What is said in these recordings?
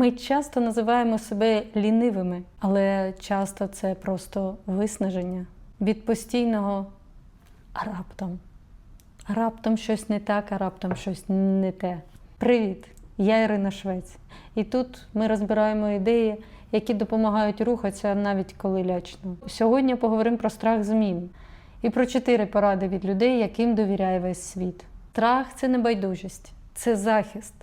Ми часто називаємо себе лінивими, але часто це просто виснаження від постійного а раптом. А Раптом щось не так, а раптом щось не те. Привіт! Я Ірина Швець. І тут ми розбираємо ідеї, які допомагають рухатися навіть коли лячно. Сьогодні поговоримо про страх змін і про чотири поради від людей, яким довіряє весь світ. Страх це не байдужість, це захист,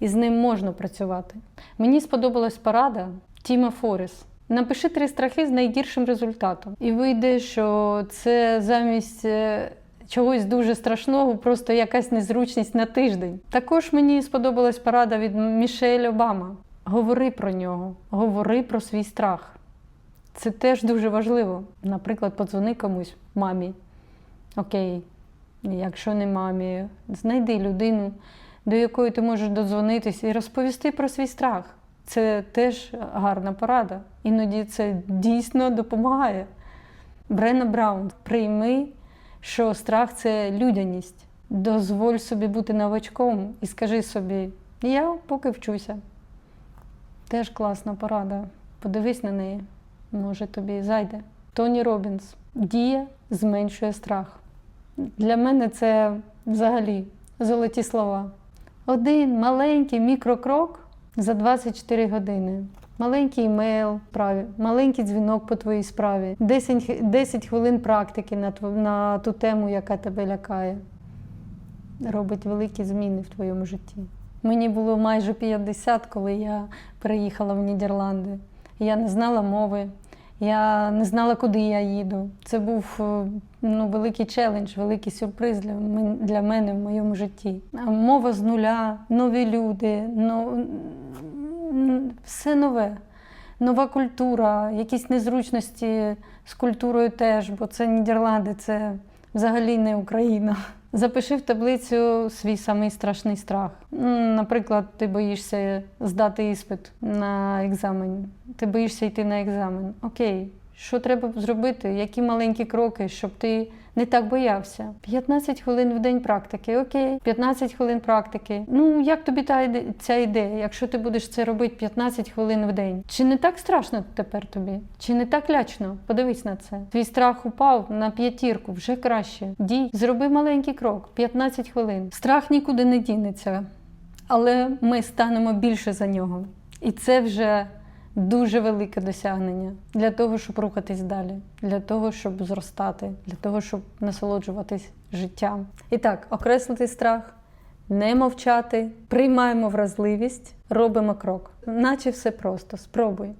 і з ним можна працювати. Мені сподобалась порада Тіма Форіс. Напиши три страхи з найгіршим результатом. І вийде, що це замість е, чогось дуже страшного, просто якась незручність на тиждень. Також мені сподобалась порада від Мішель Обама. Говори про нього, говори про свій страх. Це теж дуже важливо. Наприклад, подзвони комусь мамі. Окей, якщо не мамі, знайди людину, до якої ти можеш додзвонитись і розповісти про свій страх. Це теж гарна порада. Іноді це дійсно допомагає. Брена Браун, прийми, що страх це людяність. Дозволь собі бути новачком і скажи собі, я поки вчуся. Теж класна порада. Подивись на неї, може тобі зайде. Тоні Робінс. Дія зменшує страх. Для мене це взагалі золоті слова. Один маленький мікрокрок за 24 години. Маленький справі, маленький дзвінок по твоїй справі, 10, 10 хвилин практики на, тв- на ту тему, яка тебе лякає. Робить великі зміни в твоєму житті. Мені було майже 50, коли я переїхала в Нідерланди. Я не знала мови, я не знала, куди я їду. Це був е, ну, великий челендж, великий сюрприз для, для мене в моєму житті. Мова з нуля, нові люди, но, все нове. Нова культура, якісь незручності з культурою теж, бо це Нідерланди, це взагалі не Україна. Запиши в таблицю свій самий страшний страх. Наприклад, ти боїшся здати іспит на екзамен. Ти боїшся йти на екзамен. Окей, що треба зробити? Які маленькі кроки, щоб ти не так боявся? 15 хвилин в день практики. Окей, 15 хвилин практики. Ну як тобі та іде- ця ідея, якщо ти будеш це робити 15 хвилин в день? Чи не так страшно тепер тобі? Чи не так лячно? Подивись на це. Твій страх упав на п'ятірку, вже краще. Дій, зроби маленький крок, 15 хвилин. Страх нікуди не дінеться, але ми станемо більше за нього. І це вже дуже велике досягнення для того, щоб рухатись далі, для того, щоб зростати, для того, щоб насолоджуватись життям. І так, окреслити страх, не мовчати, приймаємо вразливість, робимо крок. Наче все просто. Спробуй.